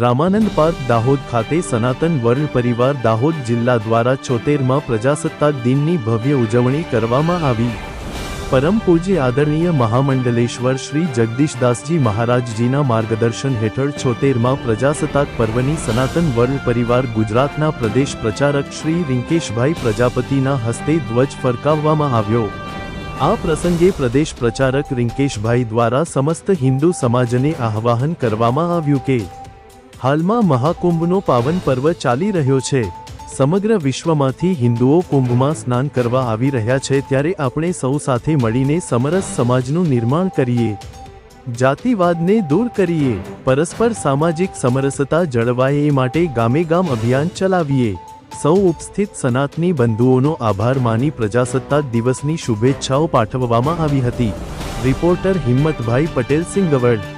Ramanand park, Dahod ખાતે સનાતન world પરિવાર, દાહોદ જિલ્લા દ્વારા છોતેરમાં પ્રજાસત્તાક દિનની ભવ્ય ઉજવણી કરવામાં આવી. પરમ પૂજ્ય આદરણીય મહામંડલેશ્વર શ્રી જગદીશદાસજી મહારાજજીના માર્ગદર્શન હેઠળ છોતેરમાં પ્રજાસત્તાક પર્વની સનાતન વર્લ્ડ પરિવાર ગુજરાતના પ્રદેશ પ્રચારક શ્રી રિંકેશભાઈ પ્રજાપતિના હસ્તે ધ્વજ ફરકાવવામાં આવ્યો. આ પ્રસંગે પ્રદેશ પ્રચારક રિંકેશભાઈ દ્વારા સમસ્ત હિન્દુ સમાજને આહ્વાન કરવામાં આવ્યું કે હાલમાં મહાકુંભનો પાવન પર્વ ચાલી રહ્યો છે. સમગ્ર વિશ્વમાંથી હિન્દુઓ કુંભમાં સ્નાન કરવા આવી રહ્યા છે ત્યારે આપણે સૌ સાથે મળીને સમરસ સમાજનું નિર્માણ કરીએ. જાતિવાદને દૂર કરીએ. પરસ્પર સામાજિક સમરસતા જળવાય એ માટે ગામે ગામ અભિયાન ચલાવીએ. સૌ ઉપસ્થિત સનાતની બંધુઓનો આભાર માની પ્રજાસત્તાક દિવસની શુભેચ્છાઓ પાઠવવામાં આવી હતી. રિપોર્ટર હિંમતભાઈ પટેલ સિંગવડ.